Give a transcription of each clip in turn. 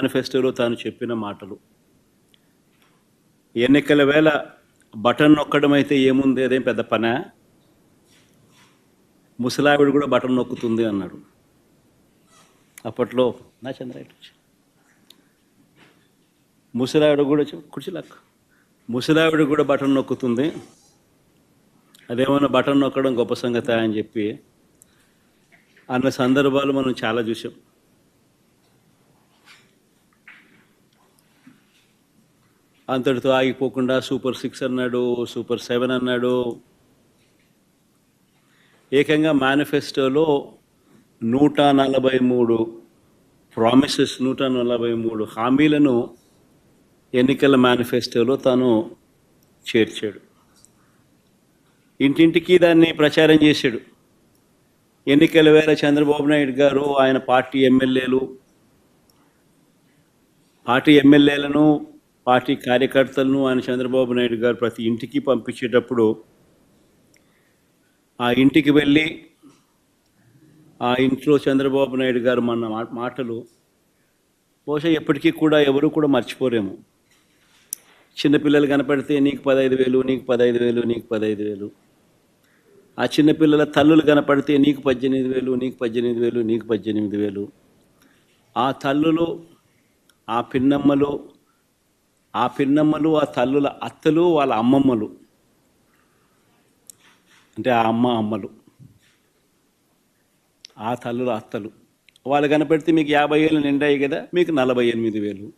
మేనిఫెస్టోలో తాను చెప్పిన మాటలు. ఎన్నికల వేళ బటన్ నొక్కడం అయితే ఏముంది? అదేం పెద్ద పనా? ముసలావిడ కూడా బటన్ నొక్కుతుంది అన్నాడు. అప్పట్లో నా చంద్రాయుడు ముసలావిడ కూడా కుర్చీలాక్ ముసలావిడ కూడా బటన్ నొక్కుతుంది. అదేమన్నా బటన్ నొక్కడం గొప్ప సంగతి అని చెప్పి అన్న సందర్భాలు మనం చాలా చూసాం అంతటితో ఆగిపోకుండా సూపర్ సిక్స్ అన్నాడు సూపర్ సెవెన్ అన్నాడు. ఏకంగా మేనిఫెస్టోలో నూట నలభై మూడు ప్రామిసెస్ నూట నలభై మూడు హామీలను ఎన్నికల మేనిఫెస్టోలో తాను చేర్చాడు. ఇంటింటికి దాన్ని ప్రచారం చేశాడు. ఎన్నికల వేళ చంద్రబాబు నాయుడు గారు ఆయన పార్టీ ఎమ్మెల్యేలు పార్టీ ఎమ్మెల్యేలను పార్టీ కార్యకర్తలను ఆయన చంద్రబాబు నాయుడు గారు ప్రతి ఇంటికి పంపించేటప్పుడు ఆ ఇంటికి వెళ్ళి ఆ ఇంట్లో చంద్రబాబు నాయుడు గారు మన మా- మాటలు బహుశా ఎప్పటికీ కూడా ఎవరు కూడా మర్చిపోరేము. చిన్నపిల్లలు కనపడితే నీకు పదహైదు వేలు నీకు పదహైదు వేలు నీకు పదహైదు వేలు. ఆ చిన్నపిల్లల తల్లులు కనపడితే నీకు పద్దెనిమిది వేలు నీకు పద్దెనిమిది వేలు నీకు పద్దెనిమిది వేలు. ఆ తల్లులు ఆ పిన్నమ్మలు ఆ పిన్నమ్మలు ఆ తల్లుల అత్తలు వాళ్ళ అమ్మమ్మలు. అంటే ఆ అమ్మ అమ్మలు. ఆ తల్లుల అత్తలు. వాళ్ళు కనపెడితే మీకు యాభై ఏళ్ళు నిండాయి కదా మీకు నలభై ఎనిమిది వేలు.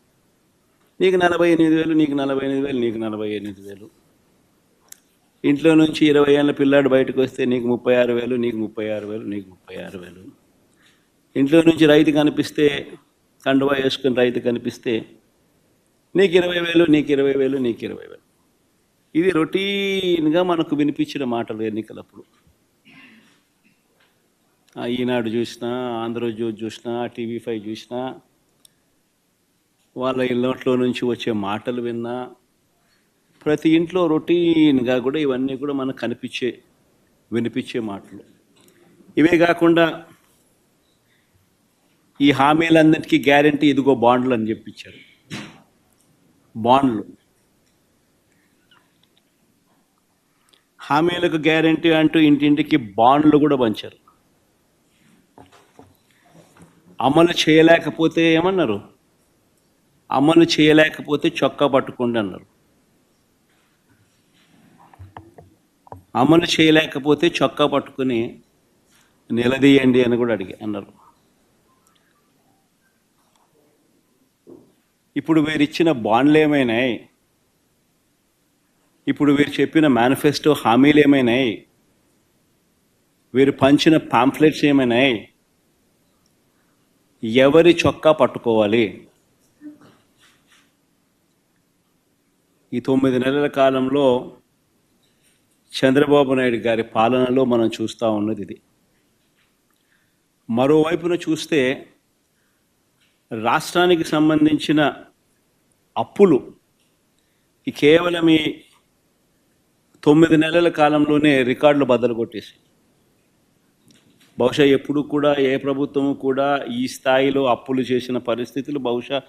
నీకు నలభై ఎనిమిది వేలు నీకు నలభై ఎనిమిది వేలు నీకు నలభై ఎనిమిది వేలు. ఇంట్లో నుంచి ఇరవై ఏళ్ళ పిల్లాడు బయటకు వస్తే నీకు ముప్పై ఆరు వేలు నీకు ముప్పై ఆరు వేలు నీకు ముప్పై ఆరు వేలు. ఇంట్లో నుంచి రైతు కనిపిస్తే కండువా వేసుకుని రైతు కనిపిస్తే నీకు ఇరవై వేలు నీకు ఇరవై వేలు నీకు ఇరవై వేలు. ఇది రొటీన్గా మనకు వినిపించిన మాటలు ఎన్నికలప్పుడు. ఈనాడు చూసినా ఆంధ్రజ్యోతి చూసినా టీవీ ఫైవ్ చూసినా వాళ్ళ ఇళ్ళట్లో నుంచి వచ్చే మాటలు విన్నా ప్రతి ఇంట్లో రొటీన్గా కూడా ఇవన్నీ కూడా మనకు కనిపించే వినిపించే మాటలు. ఇవే కాకుండా ఈ హామీలన్నిటికీ గ్యారంటీ ఇదిగో బాండ్లు అని చెప్పించారు బాండ్లు. హామీలకు గ్యారంటీ అంటూ ఇంటింటికి బాండ్లు కూడా పంచారు. అమలు చేయలేకపోతే ఏమన్నారు? అమలు చేయలేకపోతే చొక్కా పట్టుకోండి అన్నారు. అమలు చేయలేకపోతే చొక్కా పట్టుకుని నిలదీయండి అని కూడా అడిగి అన్నారు. ఇప్పుడు వీరు ఇచ్చిన బాండ్లు ఏమైనాయి? ఇప్పుడు వీరు చెప్పిన మేనిఫెస్టో హామీలు ఏమైనాయి? వీరు పంచిన పాంప్లెట్స్ ఏమైనాయి? ఎవరి చొక్కా పట్టుకోవాలి? ఈ తొమ్మిది నెలల కాలంలో చంద్రబాబు నాయుడు గారి పాలనలో మనం చూస్తూ ఉన్నది ఇది. మరోవైపున చూస్తే రాష్ట్రానికి సంబంధించిన అప్పులు కేవలం ఈ తొమ్మిది నెలల కాలంలోనే రికార్డులు బద్దలు కొట్టేసి. బహుశా ఎప్పుడు కూడా ఏ ప్రభుత్వము కూడా ఈ స్థాయిలో అప్పులు చేసిన పరిస్థితులు బహుశా